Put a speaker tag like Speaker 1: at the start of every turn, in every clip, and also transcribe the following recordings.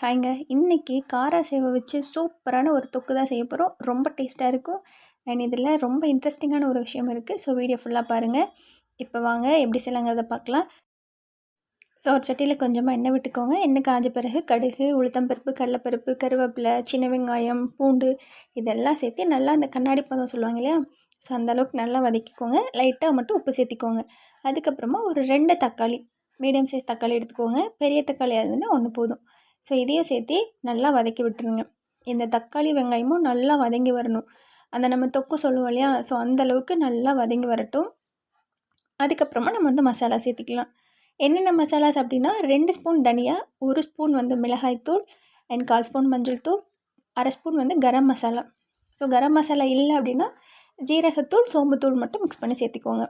Speaker 1: ஹாய்ங்க. இன்றைக்கி காரா சேவை வச்சு சூப்பரான ஒரு தொக்கு தான் செய்ய போகிறோம் ரொம்ப டேஸ்ட்டாக இருக்கும். அண்ட் இதில் ரொம்ப இன்ட்ரெஸ்டிங்கான ஒரு விஷயம் இருக்குது ஸோ வீடியோ ஃபுல்லாக பாருங்கள் இப்போ வாங்க. எப்படி செய்யலாங்கிறத பார்க்கலாம் ஸோ ஒரு சட்டியில் கொஞ்சமாக எண்ணெய் விட்டுக்கோங்க. எண்ணெய் காஞ்ச பிறகு கடுகு உளுத்தம்பருப்பு கடலைப்பருப்பு கருவேப்பிலை சின்ன வெங்காயம் பூண்டு இதெல்லாம் சேர்த்து நல்லா அந்த கண்ணாடி பதம் சொல்லுவாங்க இல்லையா? ஸோ அந்தளவுக்கு நல்லா வதக்கிக்கோங்க. லைட்டாக மட்டும் உப்பு சேர்த்திக்கோங்க. அதுக்கப்புறமா ஒரு ரெண்டு தக்காளி மீடியம் சைஸ் தக்காளி எடுத்துக்கோங்க. பெரிய தக்காளியாக இருந்ததுன்னா ஒன்று போதும். ஸோ இதையும் சேர்த்து நல்லா வதக்கி விட்டுருங்க. இந்த தக்காளி வெங்காயமும் நல்லா வதங்கி வரணும். அந்த நம்ம தொக்கு சொல்லுவோம் இல்லையா? ஸோ அந்தளவுக்கு நல்லா வதங்கி வரட்டும். அதுக்கப்புறமா நம்ம வந்து மசாலா சேர்த்துக்கலாம். என்னென்ன மசாலாஸ் அப்படின்னா ரெண்டு ஸ்பூன் தனியா ஒரு ஸ்பூன் வந்து மிளகாய்த்தூள் அண்ட் கால் ஸ்பூன் மஞ்சள் தூள் அரை ஸ்பூன் வந்து கரம் மசாலா. ஸோ கரம் மசாலா இல்லை அப்படின்னா ஜீரகத்தூள் சோம்புத்தூள் மட்டும் மிக்ஸ் பண்ணி சேர்த்துக்கோங்க.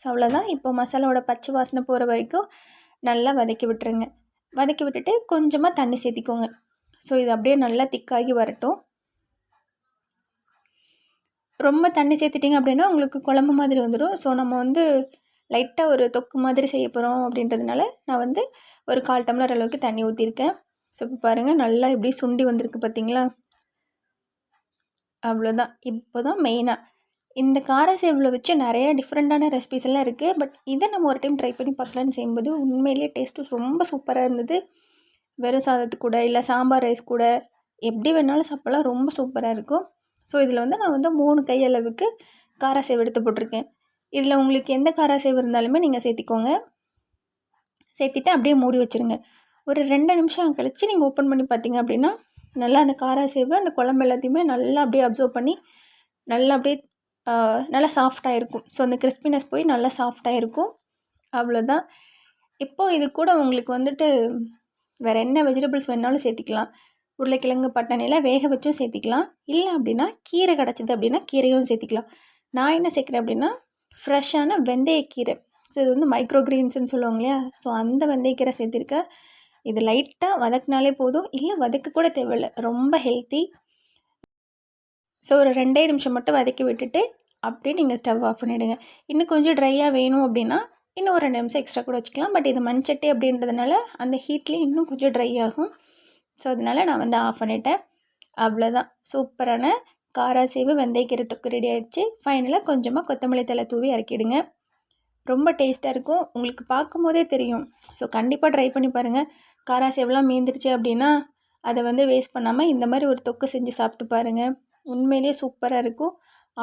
Speaker 1: ஸோ அவ்வளோதான் இப்போ மசாலாவோட பச்சை வாசனை போகிற வரைக்கும் நல்லா வதக்கி விட்டுருங்க. வதக்கி விட்டுட்டு கொஞ்சமாக தண்ணி சேர்த்திக்கோங்க. ஸோ இது அப்படியே நல்லா திக்காகி வரட்டும். ரொம்ப தண்ணி சேர்த்துட்டிங்க அப்படின்னா உங்களுக்கு குழம்பு மாதிரி வந்துடும் ஸோ நம்ம வந்து லைட்டாக ஒரு தொக்கு மாதிரி செய்ய போகிறோம் அப்படின்றதுனால நான் வந்து ஒரு கால் டம்ளர் அளவுக்கு தண்ணி ஊற்றிருக்கேன் ஸோ இப்போ பாருங்கள் நல்லா இப்படி சுண்டி வந்திருக்கு பார்த்தீங்களா அவ்வளோதான் இப்போ தான் மெயினாக இந்த கார சேவில் வச்சு நிறைய டிஃப்ரெண்ட்டான ரெசிபிஸ் எல்லாம் இருக்குது பட் இதை நம்ம ஒரு டைம் ட்ரை பண்ணி பார்க்கலான்னு செய்யும்போது உண்மையிலேயே டேஸ்ட்டு ரொம்ப சூப்பராக இருந்தது. வெறும் சாதத்து கூட இல்லை சாம்பார் ரைஸ் கூட. எப்படி வேணாலும் சாப்பிடலாம் ரொம்ப சூப்பராக இருக்கும். ஸோ இதில் வந்து நான் வந்து மூணு கையளவுக்கு கார சேவ் எடுத்து போட்டிருக்கேன். இதில் உங்களுக்கு எந்த கார சேவ் இருந்தாலுமே நீங்கள் சேர்த்திக்கோங்க. சேர்த்திட்டு அப்படியே மூடி வச்சுருங்க. ஒரு ரெண்டு நிமிஷம் கழித்து நீங்கள் ஓப்பன் பண்ணி பார்த்தீங்க அப்படின்னா நல்லா அந்த கார சேவை அந்த குழம்பு எல்லாத்தையுமே நல்லா அப்படியே அப்சர்வ் பண்ணி நல்லா அப்படியே நல்லா சாஃப்டாக இருக்கும். ஸோ அந்த கிறிஸ்பினஸ் போய் நல்லா சாஃப்டாக இருக்கும். அவ்வளோதான் இப்போது இது கூட உங்களுக்கு வந்துட்டு வேறு என்ன வெஜிடபிள்ஸ் வேணாலும் சேர்த்திக்கலாம். உருளைக்கிழங்கு பட்டாணியில் வேக வச்சும் சேர்த்திக்கலாம். இல்லை அப்படின்னா கீரை கிடச்சிது அப்படின்னா கீரையும் சேர்த்திக்கலாம். நான் என்ன சேர்க்குறேன் அப்படின்னா ஃப்ரெஷ்ஷான வெந்தயக்கீரை. ஸோ இது வந்து மைக்ரோ கிரீன்ஸ்னு சொல்லுவாங்க இல்லையா? ஸோ அந்த வெந்தயக்கீரை சேர்த்திருக்கேன். இது லைட்டாக வதக்கினாலே போதும். இல்லை வதக்க கூட தேவையில்லை. ரொம்ப ஹெல்த்தி ஸோ ஒரு ரெண்டே நிமிஷம் மட்டும் வதக்கி விட்டுட்டு அப்படியே நீங்கள் ஸ்டவ் ஆஃப் பண்ணிவிடுங்க இன்னும் கொஞ்சம் ட்ரையாக வேணும் அப்படின்னா இன்னும் ஒரு ரெண்டு நிமிஷம் எக்ஸ்ட்ரா கூட வச்சுக்கலாம். பட் இது மண்சட்டி அப்படின்றதுனால அந்த ஹீட்லேயும் இன்னும் கொஞ்சம் ட்ரை ஆகும். ஸோ அதனால் நான் வந்து ஆஃப் பண்ணிட்டேன். அவ்வளோதான் சூப்பரான காராசேவு வெந்தயக்கீரத்துக்கு ரெடி ஆகிடுச்சு ஃபைனலாக கொஞ்சமாக கொத்தமல்லி தலை தூவி இறக்கிடுங்க. ரொம்ப டேஸ்ட்டாக இருக்கும். உங்களுக்கு பார்க்கும் போதே தெரியும். ஸோ கண்டிப்பாக ட்ரை பண்ணி பாருங்கள் காராசேவெலாம் மீந்துருச்சு அப்படின்னா அதை வந்து வேஸ்ட் பண்ணாமல் இந்த மாதிரி ஒரு தொக்கு செஞ்சு சாப்பிட்டு பாருங்கள் உண்மையிலேயே சூப்பராக இருக்கும்.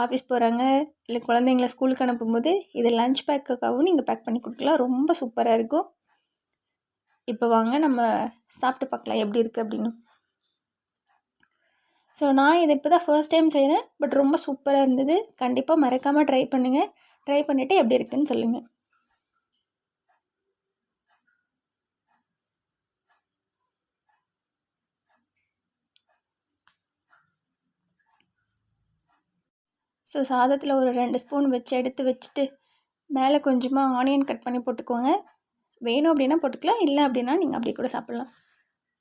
Speaker 1: ஆஃபீஸ் போகிறாங்க இல்லை குழந்தைங்கள ஸ்கூலுக்கு அனுப்பும்போது இது லஞ்ச் பேக்குக்காகவும் நீங்கள் பேக் பண்ணி கொடுக்கலாம். ரொம்ப சூப்பராக இருக்கும். இப்போ வாங்க நம்ம சாப்பிட்டு பார்க்கலாம் எப்படி இருக்குது அப்படின்னு. ஸோ நான் இதை இப்போ தான் ஃபர்ஸ்ட் டைம் செய்கிறேன் பட் ரொம்ப சூப்பராக இருந்தது. கண்டிப்பாக மறக்காமல் ட்ரை பண்ணுங்கள் ட்ரை பண்ணிவிட்டு எப்படி இருக்குன்னு சொல்லுங்கள் ஸோ சாதத்தில் ஒரு ரெண்டு ஸ்பூன் வச்சு எடுத்து வச்சுட்டு மேலே கொஞ்சமாக ஆனியன் கட் பண்ணி போட்டுக்கோங்க. வேணும் அப்படின்னா போட்டுக்கலாம் இல்லை அப்படின்னா நீங்கள் அப்படி கூட சாப்பிட்லாம்.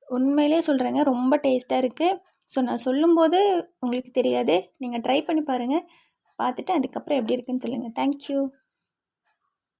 Speaker 1: உண்மையிலே சொல்கிறேங்க ரொம்ப டேஸ்ட்டாக இருக்குது ஸோ நான் சொல்லும்போது உங்களுக்கு தெரியாது. நீங்கள் ட்ரை பண்ணி பாருங்கள் பார்த்துட்டு அதுக்கப்புறம் எப்படி இருக்குன்னு சொல்லுங்கள் தேங்க்யூ